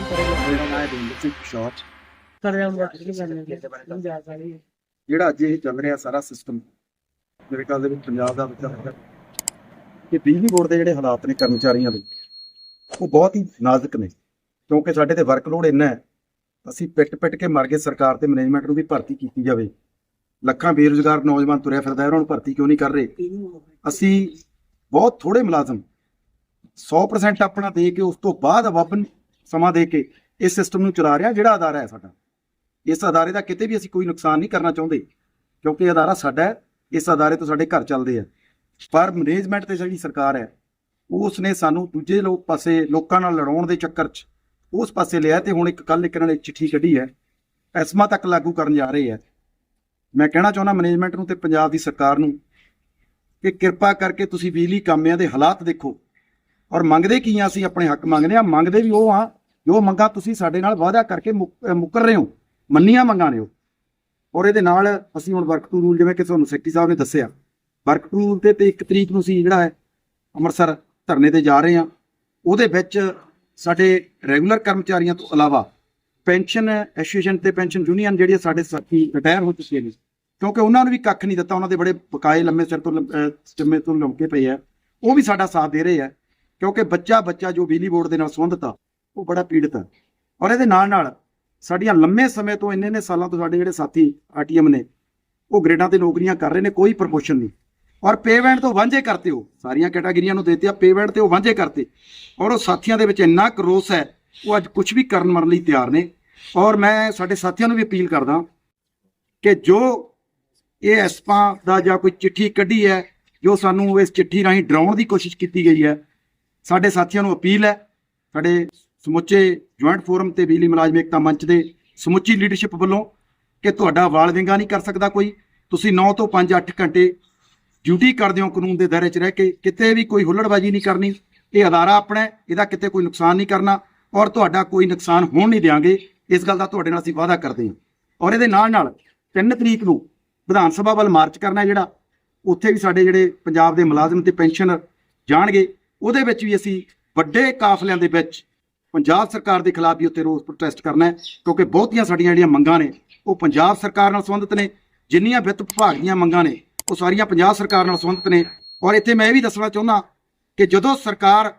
ਮੇਰਾ ਨਾਮ ਹੈ ਰਵਿੰਦਰ ਸਿੰਘ ਜਿਹੜਾ ਅੱਜ ਇਹ ਚੱਲ ਰਿਹਾ ਸਾਰਾ ਸਿਸਟਮ ਮੇਰੇ ਖਿਆਲ ਦੇ ਵਿੱਚ ਪੰਜਾਬ ਦਾ ਬੱਚਾ ਕਿ ਬਿਜਲੀ ਬੋਰਡ ਦੇ ਜਿਹੜੇ ਹਾਲਾਤ ਨੇ ਕਰਮਚਾਰੀਆਂ ਦੇ, ਉਹ ਬਹੁਤ ਹੀ ਨਾਜ਼ੁਕ ਨੇ। ਕਿਉਂਕਿ ਸਾਡੇ ਤੇ ਵਰਕਲੋਡ ਇੰਨਾ ਹੈ, ਅਸੀਂ ਪਿੱਟ ਪਿੱਟ ਕੇ ਮਰ ਗਏ ਸਰਕਾਰ ਤੇ ਮੈਨੇਜਮੈਂਟ ਨੂੰ ਵੀ ਭਰਤੀ ਕੀਤੀ ਜਾਵੇ। ਲੱਖਾਂ ਬੇਰੁਜ਼ਗਾਰ ਨੌਜਵਾਨ ਤੁਰਿਆ ਫਿਰਦਾ ਹੈ, ਉਹਨਾਂ ਨੂੰ ਭਰਤੀ ਕਿਉਂ ਨਹੀਂ ਕਰ ਰਹੇ? ਅਸੀਂ ਬਹੁਤ ਥੋੜੇ ਮੁਲਾਜ਼ਮ 100% ਆਪਣਾ ਦੇ ਕੇ ਉਸ ਤੋਂ ਬਾਅਦ ਵਬਨ ਸਮਾਂ ਦੇ ਕੇ ਇਸ ਸਿਸਟਮ ਨੂੰ ਚਲਾ ਰਿਹਾ ਜਿਹੜਾ ਅਦਾਰਾ ਹੈ ਸਾਡਾ। ਇਸ ਅਦਾਰੇ ਦਾ ਕਿਤੇ ਵੀ ਅਸੀਂ ਕੋਈ ਨੁਕਸਾਨ ਨਹੀਂ ਕਰਨਾ ਚਾਹੁੰਦੇ, ਕਿਉਂਕਿ ਅਦਾਰਾ ਸਾਡਾ ਹੈ, ਇਸ ਅਦਾਰੇ ਤੋਂ ਸਾਡੇ ਘਰ ਚੱਲਦੇ ਆ। ਪਰ ਮੈਨੇਜਮੈਂਟ ਤੇ ਜਿਹੜੀ ਸਰਕਾਰ ਹੈ ਉਸ ਨੇ ਸਾਨੂੰ ਦੂਜੇ ਲੋਕ ਪਾਸੇ ਲੋਕਾਂ ਨਾਲ ਲੜਾਉਣ ਦੇ ਚੱਕਰ 'ਚ ਉਸ ਪਾਸੇ ਲਿਆ ਤੇ ਹੁਣ ਇੱਕ ਕੱਲ ਇੱਕ ਇਹਨਾਂ ਨੇ ਚਿੱਠੀ ਕੱਢੀ ਹੈ, ਐਸਮਾ ਤੱਕ ਲਾਗੂ ਕਰਨ ਜਾ ਰਹੇ ਹੈ। ਮੈਂ ਕਹਿਣਾ ਚਾਹੁੰਦਾ ਮੈਨੇਜਮੈਂਟ ਨੂੰ ਤੇ ਪੰਜਾਬ ਦੀ ਸਰਕਾਰ ਨੂੰ ਕਿ ਕਿਰਪਾ ਕਰਕੇ ਤੁਸੀਂ ਬਿਜਲੀ ਕਾਮਿਆਂ ਦੇ ਹਾਲਾਤ ਦੇਖੋ। ਔਰ ਮੰਗਦੇ ਕੀ ਆ ਅਸੀਂ ਆਪਣੇ ਹੱਕ ਮੰਗਦੇ ਆ ਮੰਗਦੇ ਵੀ ਉਹ ਆ ਜੋ ਮੰਗਾ ਤੁਸੀਂ ਸਾਡੇ ਨਾਲ ਵਾਅਦਾ ਕਰਕੇ ਮੁੱਕ- ਮੁੱਕਰ ਰਹੇ ਹੋ, ਮੰਨੀਆਂ ਮੰਗਾਂ ਨੇ ਉਹ। ਔਰ ਇਹਦੇ ਨਾਲ ਅਸੀਂ ਹੁਣ ਵਰਕ ਟੂ ਰੂਲ, ਜਿਵੇਂ ਕਿ ਤੁਹਾਨੂੰ ਸੈਕਟਰੀ ਸਾਹਿਬ ਨੇ ਦੱਸਿਆ, ਵਰਕ ਟੂ ਰੂਲ ਤੇ ਤੇ 1 ਤਰੀਕ ਨੂੰ ਸੀ ਜਿਹੜਾ ਹੈ ਅੰਮ੍ਰਿਤਸਰ ਧਰਨੇ ਤੇ ਜਾ ਰਹੇ ਆ ਉਹਦੇ ਵਿੱਚ ਸਾਡੇ ਰੈਗੂਲਰ ਕਰਮਚਾਰੀਆਂ ਤੋਂ ਇਲਾਵਾ ਪੈਨਸ਼ਨ ਐਸੋਸੀਏਸ਼ਨ ਤੇ ਪੈਨਸ਼ਨ ਯੂਨੀਅਨ ਜਿਹੜੇ ਸਾਡੇ ਸਾਥੀ ਰਿਟਾਇਰ ਹੋ ਚੁੱਕੇ ਨੇ, ਕਿਉਂਕਿ ਉਹਨਾਂ ਨੂੰ ਵੀ ਕੱਖ ਨਹੀਂ ਦਿੱਤਾ, ਉਹਨਾਂ ਦੇ ਬੜੇ ਬਕਾਏ ਲੰਮੇ ਸਿਰ ਤੋਂ ਲੰਮ- ਅਹ ਜੰਮੇ ਤੋਂ ਲੰਕੇ ਪਏ ਆ। ਉਹ ਵੀ ਸਾਡਾ ਸਾਥ ਦੇ ਰਹੇ ਆ, ਕਿਉਂਕਿ ਬੱਚਾ ਬੱਚਾ ਜੋ ਬਿਜਲੀ ਬੋਰਡ ਦੇ ਨਾਲ ਸੰਬੰਧਿਤ ਆ ਉਹ ਬੜਾ ਪੀੜਤ ਹੈ ਔਰ ਇਹਦੇ ਨਾਲ ਨਾਲ ਸਾਡੀਆਂ ਲੰਮੇ ਸਮੇਂ ਤੋਂ ਇੰਨੇ ਨੇ ਸਾਲਾਂ ਤੋਂ ਸਾਡੇ ਜਿਹੜੇ ਸਾਥੀ ਆਰਟੀਐਮ ਨੇ, ਉਹ ਗ੍ਰੇਡਾਂ ਤੇ ਨੌਕਰੀਆਂ ਕਰ ਰਹੇ ਨੇ, ਕੋਈ ਪ੍ਰਮੋਸ਼ਨ ਨਹੀਂ। ਔਰ ਪੇਮੈਂਟ ਤੋਂ ਵਾਂਝੇ ਕਰਤੇ ਹੋ ਸਾਰੀਆਂ ਕੈਟਾਗਰੀਆਂ ਨੂੰ ਦੇਤੇ ਆ ਪੇਮੈਂਟ ਤੇ ਉਹ ਵਾਂਝੇ ਕਰਤੇ। ਔਰ ਉਹ ਸਾਥੀਆਂ ਦੇ ਵਿੱਚ ਇੰਨਾ ਕੁ ਰੋਸ ਹੈ, ਉਹ ਅੱਜ ਕੁਝ ਵੀ ਕਰਨ ਮਰਨ ਲਈ ਤਿਆਰ ਨੇ। ਔਰ ਮੈਂ ਸਾਡੇ ਸਾਥੀਆਂ ਨੂੰ ਵੀ ਅਪੀਲ ਕਰਦਾ ਕਿ ਜੋ ਇਹ ਐਸਪਾ ਦਾ ਜਾਂ ਕੋਈ ਚਿੱਠੀ ਕੱਢੀ ਹੈ, ਜੋ ਸਾਨੂੰ ਇਸ ਚਿੱਠੀ ਰਾਹੀਂ ਡਰਾਉਣ ਦੀ ਕੋਸ਼ਿਸ਼ ਕੀਤੀ ਗਈ ਹੈ, ਸਾਡੇ ਸਾਥੀਆਂ ਨੂੰ ਅਪੀਲ ਹੈ, ਸਾਡੇ ਸਮੁੱਚੇ ਜੁਆਇੰਟ ਫੋਰਮ ਤੇ ਬਿਜਲੀ ਮੁਲਾਜ਼ਮ ਏਕਤਾ ਮੰਚ ਦੇ ਸਮੁੱਚੀ ਲੀਡਰਸ਼ਿਪ ਵੱਲੋਂ ਕਿ ਤੁਹਾਡਾ ਵਾਲ ਵਿੰਗਾ ਨਹੀਂ ਕਰ ਸਕਦਾ ਕੋਈ, ਤੁਸੀਂ 9 ਤੋਂ 5 8 ਘੰਟੇ ਡਿਊਟੀ ਕਰਦੇ ਹੋ ਕਾਨੂੰਨ ਦੇ ਦਾਇਰੇ 'ਚ ਰਹਿ ਕੇ, ਕਿਤੇ ਵੀ ਕੋਈ ਹੁੱਲੜਬਾਜੀ ਨਹੀਂ ਕਰਨੀ, ਇਹ ਅਦਾਰਾ ਆਪਣਾ ਇਹਦਾ ਕਿਤੇ ਕੋਈ ਨੁਕਸਾਨ ਨਹੀਂ ਕਰਨਾ ਔਰ ਤੁਹਾਡਾ ਕੋਈ ਨੁਕਸਾਨ ਹੋਣ ਨਹੀਂ ਦਿਆਂਗੇ, ਇਸ ਗੱਲ ਦਾ ਤੁਹਾਡੇ ਨਾਲ ਅਸੀਂ ਵਾਅਦਾ ਕਰਦੇ ਹਾਂ। ਔਰ ਇਹਦੇ ਨਾਲ ਨਾਲ 3 ਤਰੀਕ ਨੂੰ ਵਿਧਾਨ ਸਭਾ ਵੱਲ ਮਾਰਚ ਕਰਨਾ ਜਿਹੜਾ, ਉੱਥੇ ਵੀ ਸਾਡੇ ਜਿਹੜੇ ਪੰਜਾਬ ਦੇ ਮੁਲਾਜ਼ਮ ਤੇ ਪੈਨਸ਼ਨਰ ਜਾਣਗੇ, ਉਹਦੇ ਵਿੱਚ ਵੀ ਅਸੀਂ ਵੱਡੇ ਕਾਫਲਿਆਂ ਦੇ ਵਿੱਚ ਪੰਜਾਬ ਸਰਕਾਰ ਦੇ ਖਿਲਾਫ ਵੀ ਉੱਥੇ ਰੋਸ ਪ੍ਰੋਟੈਸਟ ਕਰਨਾ ਹੈ, ਕਿਉਂਕਿ ਬਹੁਤੀਆਂ ਸਾਡੀਆਂ ਜਿਹੜੀਆਂ ਮੰਗਾਂ ਨੇ, ਉਹ ਪੰਜਾਬ ਸਰਕਾਰ ਨਾਲ ਸੰਬੰਧਿਤ ਨੇ, ਜਿੰਨੀਆਂ ਵਿੱਤ ਵਿਭਾਗ ਦੀਆਂ ਮੰਗਾਂ ਨੇ, ਉਹ ਸਾਰੀਆਂ ਪੰਜਾਬ ਸਰਕਾਰ ਨਾਲ ਸੰਬੰਧਿਤ ਨੇ। ਔਰ ਇੱਥੇ ਮੈਂ ਇਹ ਵੀ ਦੱਸਣਾ ਚਾਹੁੰਦਾ ਕਿ ਜਦੋਂ ਸਰਕਾਰ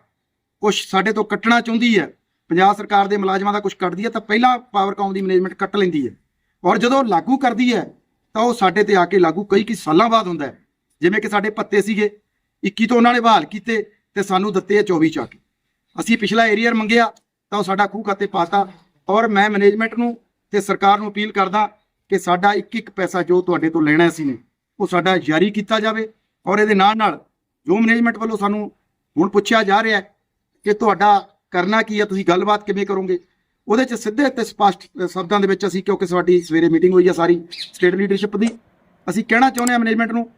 ਕੁਝ ਸਾਡੇ ਤੋਂ ਕੱਟਣਾ ਚਾਹੁੰਦੀ ਹੈ, ਪੰਜਾਬ ਸਰਕਾਰ ਦੇ ਮੁਲਾਜ਼ਮਾਂ ਦਾ ਕੁਝ ਕੱਟਦੀ ਹੈ, ਤਾਂ ਪਹਿਲਾਂ ਪਾਵਰਕਾਮ ਦੀ ਮੈਨੇਜਮੈਂਟ ਕੱਟ ਲੈਂਦੀ ਹੈ। ਔਰ ਜਦੋਂ ਲਾਗੂ ਕਰਦੀ ਹੈ, ਤਾਂ ਉਹ ਸਾਡੇ ਤੇ ਆ ਕੇ ਲਾਗੂ ਕਈ ਕੀ ਸਾਲਾਂ ਬਾਅਦ ਹੁੰਦਾ ਹੈ। ਜਿਵੇਂ ਕਿ ਸਾਡੇ ਪੱਤੇ ਸੀਗੇ 21 ਤੋਂ ਉਹਨਾਂ ਨੇ ਬਹਾਲ ਕੀਤੇ ਤੇ ਸਾਨੂੰ ਦਿੱਤੇ ਆ 24 ਚ ਆ ਕੇ ਅਸੀਂ ਪਿਛਲਾ ਏਰੀਅਰ ਮੰਗਿਆ ਤਾਂ ਉਹ ਸਾਡਾ ਖੂਹ ਖਾਤੇ ਪਾਤਾ ਔਰ ਮੈਂ ਮੈਨੇਜਮੈਂਟ ਨੂੰ ਤੇ ਸਰਕਾਰ ਨੂੰ ਅਪੀਲ ਕਰਦਾ ਕਿ ਸਾਡਾ ਇੱਕ ਇੱਕ ਪੈਸਾ ਜੋ ਤੁਹਾਡੇ ਤੋਂ ਲੈਣਾ ਸੀ ਨੇ, ਉਹ ਸਾਡਾ ਜਾਰੀ ਕੀਤਾ ਜਾਵੇ ਔਰ ਇਹਦੇ ਨਾਲ ਨਾਲ ਜੋ ਮੈਨੇਜਮੈਂਟ ਵੱਲੋਂ ਸਾਨੂੰ ਹੁਣ ਪੁੱਛਿਆ ਜਾ ਰਿਹਾ ਹੈ ਕਿ ਤੁਹਾਡਾ ਕਰਨਾ ਕੀ ਹੈ, ਤੁਸੀਂ ਗੱਲਬਾਤ ਕਿਵੇਂ ਕਰੋਗੇ? ਉਹਦੇ ਚ ਸਿੱਧੇ ਤੇ ਸਪਸ਼ਟ ਸ਼ਬਦਾਂ ਦੇ ਵਿੱਚ ਅਸੀਂ ਕਿਉਂਕਿ ਸਾਡੀ ਸਵੇਰੇ ਮੀਟਿੰਗ ਹੋਈ ਹੈ ਸਾਰੀ ਸਟੇਟ ਲੀਡਰਸ਼ਿਪ ਦੀ, ਅਸੀਂ ਕਹਿਣਾ ਚਾਹੁੰਦੇ ਹਾਂ ਮੈਨੇਜਮੈਂਟ ਨੂੰ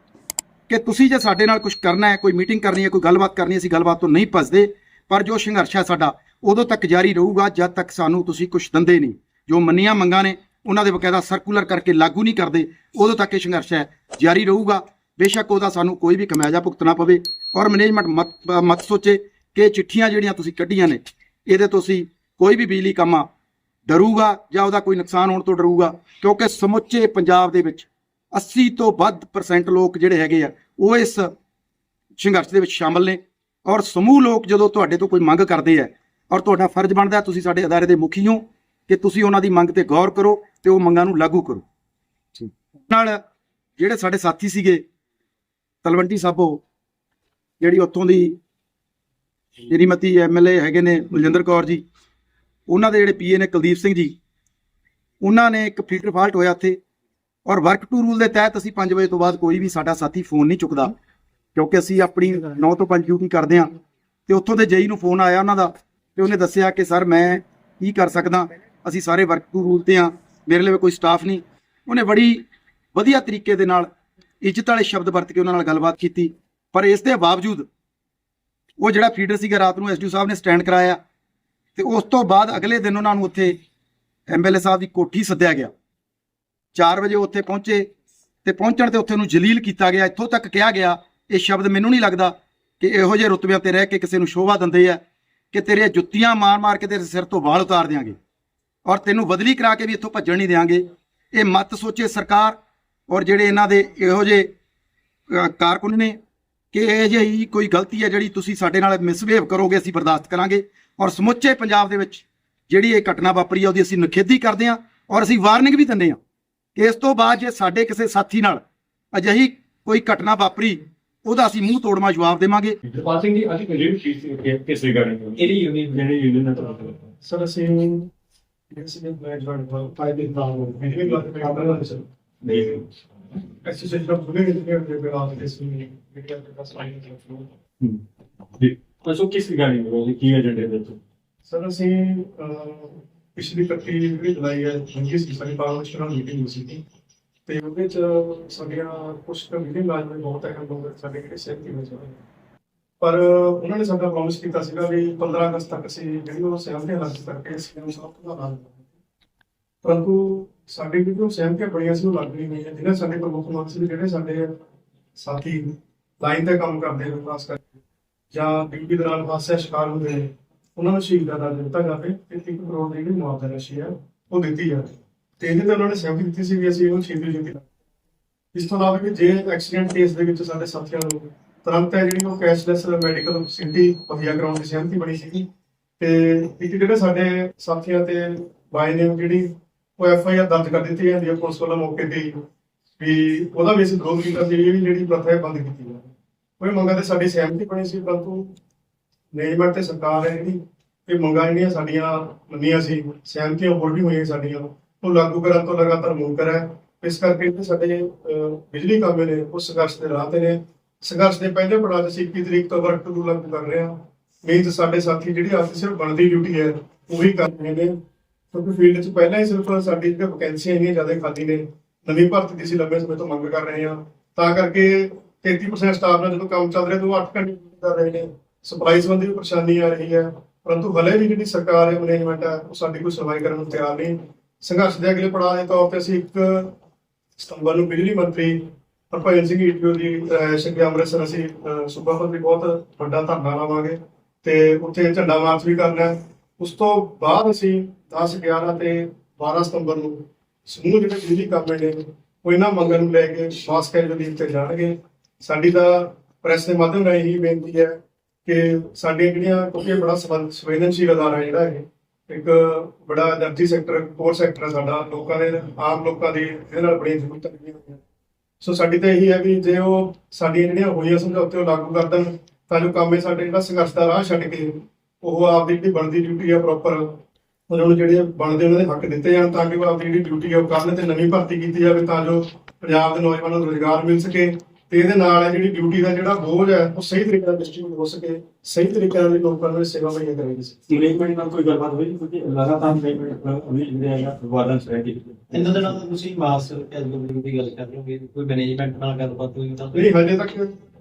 ਕਿ ਤੁਸੀਂ ਜੇ ਸਾਡੇ ਨਾਲ ਕੁਝ ਕਰਨਾ ਹੈ, ਕੋਈ ਮੀਟਿੰਗ ਕਰਨੀ ਹੈ, ਕੋਈ ਗੱਲਬਾਤ ਕਰਨੀ ਹੈ, ਅਸੀਂ ਗੱਲਬਾਤ ਤੋਂ ਨਹੀਂ ਭੱਜਦੇ ਪਰ ਜੋ ਸੰਘਰਸ਼ ਹੈ ਸਾਡਾ, ਉਦੋਂ ਤੱਕ ਜਾਰੀ ਰਹੂਗਾ, ਜਦ ਤੱਕ ਸਾਨੂੰ ਤੁਸੀਂ ਕੁਝ ਦਿੰਦੇ ਨਹੀਂ। ਜੋ ਮੰਨੀਆਂ ਮੰਗਾਂ ਨੇ, ਉਹਨਾਂ ਦੇ ਬਕਾਇਦਾ ਸਰਕੂਲਰ ਕਰਕੇ ਲਾਗੂ ਨਹੀਂ ਕਰਦੇ, ਉਦੋਂ ਤੱਕ ਇਹ ਸੰਘਰਸ਼ ਹੈ, ਜਾਰੀ ਰਹੂਗਾ। ਬੇਸ਼ੱਕ ਉਹਦਾ ਸਾਨੂੰ ਕੋਈ ਵੀ ਕਮਿਆਜਾ ਭੁਗਤਣਾ ਪਵੇ। ਔਰ ਮੈਨੇਜਮੈਂਟ ਮਤ ਮਤ ਸੋਚੇ ਕਿ ਚਿੱਠੀਆਂ ਜਿਹੜੀਆਂ ਤੁਸੀਂ ਕੱਢੀਆਂ ਨੇ, ਇਹਦੇ ਤੋਂ ਅਸੀਂ ਕੋਈ ਵੀ ਬਿਜਲੀ ਕੰਮਾਂ ਡਰੂਗਾ ਜਾਂ ਉਹਦਾ ਕੋਈ ਨੁਕਸਾਨ ਹੋਣ ਤੋਂ ਡਰੂਗਾ, ਕਿਉਂਕਿ ਸਮੁੱਚੇ ਪੰਜਾਬ ਦੇ ਵਿੱਚ 80 ਤੋਂ ਵੱਧ ਪਰਸੈਂਟ ਲੋਕ ਜਿਹੜੇ ਹੈਗੇ ਆ, ਉਹ ਇਸ ਸੰਘਰਸ਼ ਦੇ ਵਿੱਚ ਸ਼ਾਮਲ ਨੇ। ਔਰ ਸਮੂਹ ਲੋਕ ਜਦੋਂ ਤੁਹਾਡੇ ਤੋਂ ਕੋਈ ਮੰਗ ਕਰਦੇ ਆ ਔਰ ਤੁਹਾਡਾ ਫਰਜ਼ ਬਣਦਾ ਤੁਸੀਂ ਸਾਡੇ ਅਦਾਰੇ ਦੇ ਮੁਖੀ ਹੋ ਕਿ ਤੁਸੀਂ ਉਹਨਾਂ ਦੀ ਮੰਗ ਤੇ ਗੌਰ ਕਰੋ ਤੇ ਉਹ ਮੰਗਾਂ ਨੂੰ ਲਾਗੂ ਕਰੋ। ਨਾਲ ਜਿਹੜੇ ਸਾਡੇ ਸਾਥੀ ਸੀਗੇ ਤਲਵੰਡੀ ਸਾਬੋ ਜਿਹੜੀ ਉੱਥੋਂ ਦੀ ਸ਼੍ਰੀਮਤੀ ਐਮਐਲਏ ਹੈਗੇ ਨੇ ਬਲਜਿੰਦਰ ਕੌਰ ਜੀ ਉਹਨਾਂ ਦੇ ਜਿਹੜੇ ਪੀਏ ਨੇ ਕੁਲਦੀਪ ਸਿੰਘ ਜੀ ਉਹਨਾਂ ਨੇ ਇੱਕ ਫੀਡਰ ਫਾਲਟ ਹੋਇਆ ਇੱਥੇ ਔਰ ਵਰਕ ਟੂ ਰੂਲ ਦੇ ਤਹਿਤ ਅਸੀਂ 5 ਵਜੇ ਤੋਂ ਬਾਅਦ ਕੋਈ ਵੀ ਸਾਡਾ ਸਾਥੀ ਫੋਨ ਨਹੀਂ ਚੁੱਕਦਾ। ਕਿਉਂਕਿ ਅਸੀਂ ਆਪਣੀ 9 ਤੋਂ 5 ਡਿਊਟੀ ਕਰਦੇ ਹਾਂ। ਤੇ ਉੱਥੋਂ ਦੇ ਜਈ ਨੂੰ ਫੋਨ ਆਇਆ ਉਹਨਾਂ ਦਾ ਤੇ ਉਹਨੇ ਦੱਸਿਆ ਕਿ ਸਰ ਮੈਂ ਕੀ ਕਰ ਸਕਦਾ? ਅਸੀਂ ਸਾਰੇ ਵਰਕ ਟੂ ਰੂਲ ਤੇ ਆ ਮੇਰੇ ਲਈ ਕੋਈ ਸਟਾਫ ਨਹੀਂ। ਉਹਨੇ ਬੜੀ ਵਧੀਆ ਤਰੀਕੇ ਦੇ ਨਾਲ ਇੱਜ਼ਤ ਵਾਲੇ ਸ਼ਬਦ ਵਰਤ ਕੇ ਉਹਨਾਂ ਨਾਲ ਗੱਲਬਾਤ ਕੀਤੀ। ਪਰ ਇਸ ਦੇ ਬਾਵਜੂਦ ਉਹ ਜਿਹੜਾ ਫੀਡਰ ਸੀਗਾ ਰਾਤ ਨੂੰ ਐਸਡੀਓ ਸਾਹਿਬ ਨੇ ਸਟੈਂਡ ਕਰਾਇਆ ਤੇ ਉਸ ਤੋਂ ਬਾਅਦ ਅਗਲੇ ਦਿਨ ਉਹਨਾਂ ਨੂੰ ਉੱਥੇ ਐਮਐਲਏ ਸਾਹਿਬ ਦੀ ਕੋਠੀ ਸੱਦਿਆ ਗਿਆ। 4 ਵਜੇ ਉੱਥੇ ਪਹੁੰਚੇ ਤੇ ਪਹੁੰਚਣ ਤੇ ਉੱਥੇ ਨੂੰ ਜਲੀਲ ਕੀਤਾ ਗਿਆ। ਇੱਥੋਂ ਤੱਕ ਕਿਹਾ ਗਿਆ ਇਹ ਸ਼ਬਦ ਮੈਨੂੰ ਨਹੀਂ ਲੱਗਦਾ ਕਿ ਇਹੋ ਜਿਹੇ ਰੁਤਬਿਆਂ ਤੇ ਰਹਿ ਕੇ ਕਿਸੇ ਨੂੰ ਸ਼ੋਭਾ ਦਿੰਦੇ ਆ ਕਿ ਤੇਰੇ ਜੁੱਤੀਆਂ ਮਾਰ-ਮਾਰ ਕੇ ਤੇਰੇ ਸਿਰ ਤੋਂ ਵਾਲ ਉਤਾਰ ਦਿਆਂਗੇ ਔਰ ਤੈਨੂੰ ਬਦਲੀ ਕਰਾ ਕੇ ਵੀ ਇੱਥੋਂ ਭੱਜਣ ਨਹੀਂ ਦਿਆਂਗੇ। ਇਹ ਮਤ ਸੋਚੇ ਸਰਕਾਰ ਔਰ ਜਿਹੜੇ ਇਹਨਾਂ ਦੇ ਇਹੋ ਜਿਹੇ ਕਾਰਕੁਨ ਨੇ ਕਿ ਇਹ ਜਿਹੀ ਕੋਈ ਗਲਤੀ ਹੈ ਜਿਹੜੀ ਤੁਸੀਂ ਸਾਡੇ ਨਾਲ ਮਿਸਬਿਹੇਵ ਕਰੋਗੇ, ਅਸੀਂ ਬਰਦਾਸ਼ਤ ਕਰਾਂਗੇ। ਔਰ ਸਮੁੱਚੇ ਪੰਜਾਬ ਦੇ ਵਿੱਚ ਜਿਹੜੀ ਇਹ ਘਟਨਾ ਵਾਪਰੀ ਹੈ ਉਹਦੀ ਅਸੀਂ ਨਿਖੇਧੀ ਕਰਦੇ ਹਾਂ ਔਰ ਅਸੀਂ ਵਾਰਨਿੰਗ ਵੀ ਦਿੰਦੇ ਹਾਂ ਕਿ ਇਸ ਤੋਂ ਬਾਅਦ ਜੇ ਸਾਡੇ ਕਿਸੇ ਸਾਥੀ ਨਾਲ ਅਜਿਹੀ ਕੋਈ ਘਟਨਾ ਵਾਪਰੀ ਉਹਦਾ ਅਸੀਂ ਮੂੰਹ ਤੋੜਮਾ ਜਵਾਬ ਦੇਵਾਂਗੇ। ਜਪਾਲ ਸਿੰਘ ਜੀ ਅੱਜ ਜਿਹੜੀ ਚੀਜ਼ ਸੀ ਕਿਸ ਰਿਗਾਰਡਿੰਗ ਇਹਦੀ ਯੂਨੀਅਨ ਜਿਹੜੀ ਯੂਨੀਅਨ ਦਾ ਤੁਹਾਨੂੰ ਸਰ ਅਸੀਂ ਇਨਸੀਡੈਂਟ ਮੈਨੇਜਮੈਂਟ ਫਾਈਵ ਦਿਨ ਨਾਲ ਗੱਲ ਤੇ ਕੰਮ ਕਰ ਸਰ। ਨਹੀਂ ਵੂਮਨ ਇੰਜੀਨੀਅਰ ਦੇ ਬਿਹਾਫ ਦਿਸ ਮੀਟਿੰਗ ਮੀਟਿੰਗ ਦੇ ਪਾਸ ਲਾਈਨ ਜੀ। ਅਸੋ ਕਿਸ ਰਿਗਾਰਡਿੰਗ ਹੈ ਕੀ ਏਜੰਡੇ ਦੇ ਵਿੱਚ? ਸਰ ਅਸੀਂ ਪਿਛਲੀ 31 ਜਿਹੜੀ ਜੁਲਾਈ ਹੈ ਜੰਗੀ ਸੀ ਸਾਡੀ ਪਾਰਲਿਮੈਂਟ ਨਾਲ ਮੀਟਿੰਗ ਹੋਈ ਸੀ ਤੇ ਉਹਦੇ ਚ ਸਾਡੀਆਂ ਕੁਝ ਕਮਿਟੀਆਂ ਲਾਜ਼ਮੀ ਬਹੁਤ ਹੈ ਲੋਕ ਸਾਡੇ ਜਿਹੜੇ ਸਹਿਮਤੀ ਵਿੱਚ ਹੋਏ ਪਰ ਉਹਨਾਂ ਨੇ ਸਾਡਾ ਪ੍ਰੋਮਿਸ ਕੀਤਾ ਸੀਗਾ ਵੀ 15 ਅਗਸਤ ਤੱਕ ਅਸੀਂ ਜਿਹੜੀ ਉਹ ਸਹਿਮਤੀ ਹਾਸਲ ਕਰਕੇ ਸੀਐਮ ਸਾਹਿਬ ਤੋਂ ਨਾਲ ਪਰੰਤੂ ਸਾਡੀ ਜਿਹੜੀ ਸਹਿਮਤੀਆਂ ਬੜੀਆਂ ਸੀ ਉਹ ਲੱਗ ਨਹੀਂ ਰਹੀਆਂ ਜਿਹੜੇ ਸਾਡੇ ਪ੍ਰਮੁੱਖ ਮੰਤਰੀ ਜਿਹੜੇ ਸਾਡੇ ਸਾਥੀ ਲਾਈਨ ਤੇ ਕੰਮ ਕਰਦੇ ਨੇ, ਖਾਸ ਕਰਕੇ, ਜਾਂ ਡਿਊਟੀ ਦੌਰਾਨ ਹਾਦਸੇ ਦਾ ਸ਼ਿਕਾਰ ਹੁੰਦੇ ਨੇ, ਉਹਨਾਂ ਨੂੰ ਸ਼ਹੀਦ ਦਾ ਦਰਜਾ ਦਿੱਤਾ ਜਾਵੇ ਤੇ 1 ਕਰੋੜ ਦੀ ਜਿਹੜੀ ਮੁਆਵਜ਼ਾ ਰਾਸ਼ੀ ਹੈ, ਉਹ ਦਿੱਤੀ ਜਾਵੇ। ਤੇ ਇਹਦੇ ਤੇ ਉਹਨਾਂ ਨੇ ਸਹਿਮਤੀ ਦਿੱਤੀ ਸੀ ਵੀ ਅਸੀਂ ਉਹ ਛੇਤੀ ਛੇਤੀ ਇਸ ਤੋਂ ਇਲਾਵਾ ਵੀ ਜੇ ਐਕਸੀਡੈਂਟ ਕੇਸ ਦੇ ਵਿੱਚ ਸਾਡੇ ਸਾਥੀਆਂ ਨੂੰ ਤੁਰੰਤ ਹੈ ਜਿਹੜੀ ਉਹ ਕੈਸ਼ਲੈਸ ਮੈਡੀਕਲ ਫੈਸਿਲਿਟੀ ਮੁਹੱਈਆ ਕਰਾਉਣ ਦੀ ਸਹਿਮਤੀ ਬਣੀ ਸੀਗੀ, ਤੇ ਇੱਕ ਜਿਹੜੇ ਸਾਡੇ ਸਾਥੀਆਂ ਤੇ ਬਾਈ ਨੇ ਜਿਹੜੀ ਉਹ ਐਫ ਆਈ ਆਰ ਦਰਜ ਕਰ ਦਿੱਤੀ ਜਾਂਦੀ ਹੈ ਪੁਲਿਸ ਵੱਲੋਂ ਮੌਕੇ ਤੇ ਵੀ ਉਹਦਾ ਵੀ ਅਸੀਂ ਵਿਰੋਧ ਕੀਤਾ ਸੀ ਵੀ ਜਿਹੜੀ ਪ੍ਰਥਾ ਹੈ ਬੰਦ ਕੀਤੀ ਜਾਵੇ ਕੋਈ ਮੰਗਾਂ ਤੇ ਸਾਡੀ ਸਹਿਮਤੀ ਬਣੀ ਸੀ, ਪਰੰਤੂ ਮੈਨੇਜਮੈਂਟ ਤੇ ਸਰਕਾਰ ਹੈ ਜਿਹੜੀ, ਇਹ ਮੰਗਾਂ ਜਿਹੜੀਆਂ ਸਾਡੀਆਂ ਮੰਨੀਆਂ ਸੀ, ਸਹਿਮਤੀਆਂ ਹੋਰ ਵੀ ਹੋਈਆਂ ਸਾਡੀਆਂ। ਉਹ ਲਾਗੂ ਕਰਨ ਤੋਂ ਲਗਾਤਾਰ ਮੁਨਕਰ ਹੈ। ਇਸ ਕਰਕੇ ਜਿਹੜੇ ਸਾਡੇ ਬਿਜਲੀ ਕਾਮੇ ਨੇ, ਉਹ ਸੰਘਰਸ਼ ਦੇ ਰਾਹ ਤੇ ਨੇ। ਸੰਘਰਸ਼ ਦੇ ਪਹਿਲੇ ਪੜਾਅ 'ਚ 21 ਤਰੀਕ ਤੋਂ ਵਰਕ ਟੂ ਲਾਗੂ ਕਰ ਰਹੇ ਹਾਂ। ਮੀਨਸ ਸਾਡੇ ਸਾਥੀ ਜਿਹੜੀ ਅੱਜ ਸਿਰਫ ਬਣਦੀ ਡਿਊਟੀ ਹੈ, ਉਹੀ ਕਰ ਰਹੇ ਨੇ। ਕਿਉਂਕਿ ਫੀਲਡ 'ਚ ਪਹਿਲਾਂ ਹੀ ਸਿਰਫ ਸਾਡੀ ਜਿਹੜੀ ਵੈਕੈਂਸੀਆਂ ਇੰਨੀਆਂ ਜ਼ਿਆਦਾ ਖਾਲੀ ਨੇ। ਨਵੀਂ ਭਰਤੀ ਦੀ ਅਸੀਂ ਲੰਬੇ ਸਮੇਂ ਤੋਂ ਮੰਗ ਕਰ ਰਹੇ ਹਾਂ। ਤਾਂ ਕਰਕੇ 33% ਸਟਾਫ ਨਾਲ ਜਦੋਂ ਕੰਮ ਚੱਲ ਰਿਹਾ, ਤਾਂ 8 ਘੰਟੇ ਕਰ ਰਹੇ ਨੇ। ਸਪਲਾਈ ਸੰਬੰਧੀ ਵੀ ਪਰੇਸ਼ਾਨੀ ਆ ਰਹੀ ਹੈ। ਪਰੰਤੂ ਹਲੇ ਵੀ ਜਿਹੜੀ ਸਰਕਾਰ ਹੈ ਮੈਨੇਜਮੈਂਟ ਹੈ, ਉਹ ਸਾਡੀ ਕੋਈ ਸੁਣਵਾਈ ਕਰਨ ਨੂੰ ਤਿਆਰ ਨਹੀਂ। ਸੰਘਰਸ਼ ਦੇ ਅਗਲੇ ਪੜਾਅ ਦੇ ਤੌਰ ਤੇ ਅਸੀਂ ਇੱਕ ਸਤੰਬਰ ਨੂੰ ਬਿਜਲੀ ਮੰਤਰੀ ਹਰਭਜਨ ਸਿੰਘ ਈਟੀਓ ਦੀ ਰਿਹਾਇਸ਼ ਅੱਗੇ ਅੰਮ੍ਰਿਤਸਰ ਅਸੀਂ ਅਹ, ਸੂਬਾ ਪੱਧਰੀ ਬਹੁਤ ਵੱਡਾ ਧਰਨਾ ਲਾਵਾਂਗੇ ਤੇ ਉੱਥੇ ਝੰਡਾ ਮਾਰਚ ਵੀ ਕਰਨਾ ਹੈ। ਉਸ ਤੋਂ ਬਾਅਦ ਅਸੀਂ 10 11 ਤੇ 12 ਸਤੰਬਰ ਨੂੰ ਸਮੂਹ ਜਿਹੜੇ ਬਿਜਲੀ ਕਾਮੇ ਨੇ ਉਹ ਇਹਨਾਂ ਮੰਗਾਂ ਨੂੰ ਲੈ ਕੇ ਮਾਸ ਕੈਜੂਅਲੀ ਤੇ ਜਾਣਗੇ। ਸਾਡੀ ਤਾਂ ਪ੍ਰੈਸ ਦੇ ਮਾਧਿਅਮ ਰਾਹੀਂ ਹੀ ਬੇਨਤੀ ਹੈ ਕਿ ਸਾਡੀਆਂ ਜਿਹੜੀਆਂ ਕਿਉਂਕਿ ਬੜਾ ਸੰਵੇਦਨਸ਼ੀਲ ਅਦਾਰਾ ਜਿਹੜਾ ਹੈ ਇੱਕ ਬੜਾ ਐਨਰਜੀ ਸੈਕਟਰ ਕੋਰ ਸੈਕਟਰ ਸਾਡਾ, ਲੋਕਾਂ ਦੇ, ਆਮ ਲੋਕਾਂ ਦੀ ਇਹਦੇ ਨਾਲ ਬੜੀਆਂ ਜ਼ਰੂਰਤਾਂ ਲੱਗੀਆਂ ਹੋਈਆਂ। ਸੋ ਸਾਡੀ ਤਾਂ ਇਹੀ ਹੈ ਵੀ ਜੇ ਉਹ ਸਾਡੀਆਂ ਜਿਹੜੀਆਂ ਹੋਈਆਂ ਸਮਝੌਤੇ ਉਹ ਲਾਗੂ ਕਰ ਦੇਣ, ਤਾਂ ਜੋ ਕੰਮ ਇਹ ਸਾਡੇ ਜਿਹੜਾ ਸੰਘਰਸ਼ ਦਾ ਰਾਹ ਛੱਡ ਕੇ ਉਹ ਆਪਦੀ ਜਿਹੜੀ ਬਣਦੀ ਡਿਊਟੀ ਆ ਪ੍ਰੋਪਰ ਉਹਨਾਂ ਨੂੰ ਜਿਹੜੇ ਬਣਦੇ ਉਹਨਾਂ ਦੇ ਹੱਕ ਦਿੱਤੇ ਜਾਣ, ਤਾਂ ਕਿ ਉਹ ਆਪਦੀ ਜਿਹੜੀ ਡਿਊਟੀ ਆ ਉਹ ਕਰਨ ਤੇ ਨਵੀਂ ਭਰਤੀ ਕੀਤੀ ਜਾਵੇ, ਤਾਂ ਜੋ ਪੰਜਾਬ ਦੇ ਨੌਜਵਾਨਾਂ ਨੂੰ ਰੋਜ਼ਗਾਰ ਮਿਲ ਸਕੇ। ਤੇ ਇਹਦੇ ਨਾਲ ਜਿਹੜੀ ਡਿਊਟੀ ਦਾ ਜਿਹੜਾ ਬੋਝ ਹੈ ਉਹ ਸਹੀ ਤਰੀਕੇ ਨਾਲ ਡਿਸਟ੍ਰੀਬਿਊਟ ਹੋ ਸਕੇ ਸਹੀ ਤਰੀਕੇ ਨਾਲ ਲੋਕਾਂ ਨੂੰ ਇਹ ਸੇਵਾ ਮੁਹੱਈਆ ਕਰੇਗੀ ਮੈਨੇਜਮੈਂਟ ਨਾਲ ਕੋਈ ਗੱਲਬਾਤ ਹੋਈ ਕਿਉਂਕਿ ਲਗਾਤਾਰ ਮੈਨੇਜਮੈਂਟ ਅਭੀ ਜਿਹੜੇ ਹੈਗਾ ਵਾਰਡਨ ਸਟ੍ਰੈਟਜੀ ਇਹਨਾਂ ਦਿਨਾਂ ਤੋਂ ਤੁਸੀਂ ਮਾਸਟਰ ਕੈਜੂਅਲ ਦੀ ਗੱਲ ਕਰ ਰਹੇ ਹੋ ਵੀ ਕੋਈ ਮੈਨੇਜਮੈਂਟ ਨਾਲ ਗੱਲਬਾਤ ਹੋਈ ਤਾਂ? ਨਹੀਂ ਹਜੇ ਤੱਕ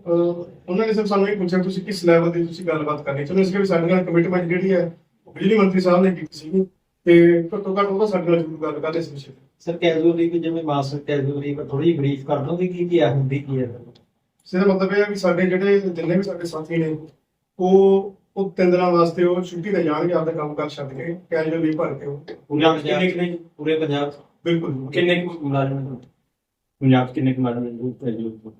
ਉਹਨਾਂ ਨੇ ਸਿਰਫ ਸਾਨੂੰ ਇਹ ਪੁੱਛਿਆ ਤੁਸੀਂ ਕਿਸ ਲੈਵਲ ਦੀ ਤੁਸੀਂ ਗੱਲਬਾਤ ਕਰਨੀ ਚਾਹੁੰਦੇ ਸੀ ਕਿ ਸਾਡੇ ਨਾਲ ਕਮਿਟਮੈਂਟ ਜਿਹੜੀ ਹੈ ਉਹ ਬਿਜਲੀ ਮੰਤਰੀ ਸਾਹਿਬ ਨੇ ਕੀਤੀ ਸੀ ਤੇ ਘੱਟੋ ਘੱਟ ਉਹ ਤਾਂ ਸਾਡੇ ਨਾਲ ਜ਼ਰੂਰ ਗੱਲ ਕਰਦੇ ਸੀ। ਸਰ ਕੈਜੂਅਲ ਲੀਗ ਜਿਵੇਂ ਮਾਸਟਰ ਕੈਜੂਅਲ ਲੀਗ ਥੋੜੀ ਬਰੀਫ ਕਰ ਦੋਗੇ ਕੀ ਕੀ ਆ ਹੁੰਦੀ ਕੀ ਹੈ ਸਿੱਧਾ ਮਤਲਬ ਇਹ ਹੈ ਵੀ ਸਾਡੇ ਜਿਹੜੇ ਜਿੰਨੇ ਵੀ ਸਾਡੇ ਸਾਥੀ ਨੇ ਉਹ ਉਹ ਤਿੰਨ ਦਿਨਾਂ ਵਾਸਤੇ ਉਹ ਛੁੱਟੀ ਤੇ ਜਾਣਗੇ ਆਪਦਾ ਕੰਮ ਕਰ ਛੱਡ ਕੇ ਕੈਜੂਅਲ ਲੀਵ ਭਰ ਕੇ ਉਹ। ਪੰਜਾਬ 'ਚ ਕਿੰਨੇ ਪੂਰੇ ਪੰਜਾਬ? ਬਿਲਕੁਲ। ਕਿੰਨੇ ਕੁ ਮੁਲਾਜ਼ਮ ਨੇ? ਪੰਜਾਬ ਕਿੰਨੇ ਕੁ ਮੁਲਾਜ਼ਮ ਨੇ? ਨੇ?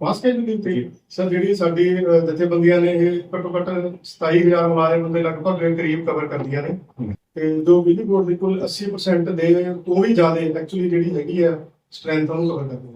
ਮਾਸ ਕੈਜੂਅਲ ਲੀਵ ਤੇ ਸਰ ਜਿਹੜੀ ਸਾਡੀ ਜਥੇਬੰਦੀਆਂ ਨੇ ਇਹ ਘੱਟੋ ਘੱਟ 27000 ਮੁਲਾਜ਼ਮ ਦੇ ਲਗਭਗ ਕਰੀਬ ਕਵਰ ਕਰਦੀਆਂ ਨੇ। ਤੇ ਜੋ ਬਿਜਲੀ ਬੋਰਡ ਦੀ ਕੁੱਲ 80% ਦੇ ਤੋਂ ਵੀ ਜ਼ਿਆਦਾ ਐਕਚੁਅਲੀ ਜਿਹੜੀ ਹੈਗੀ ਆ ਸਟਰੈਂਥ ਉਹਨੂੰ ਕਵਰ ਕਰਦੀ ਹੈ।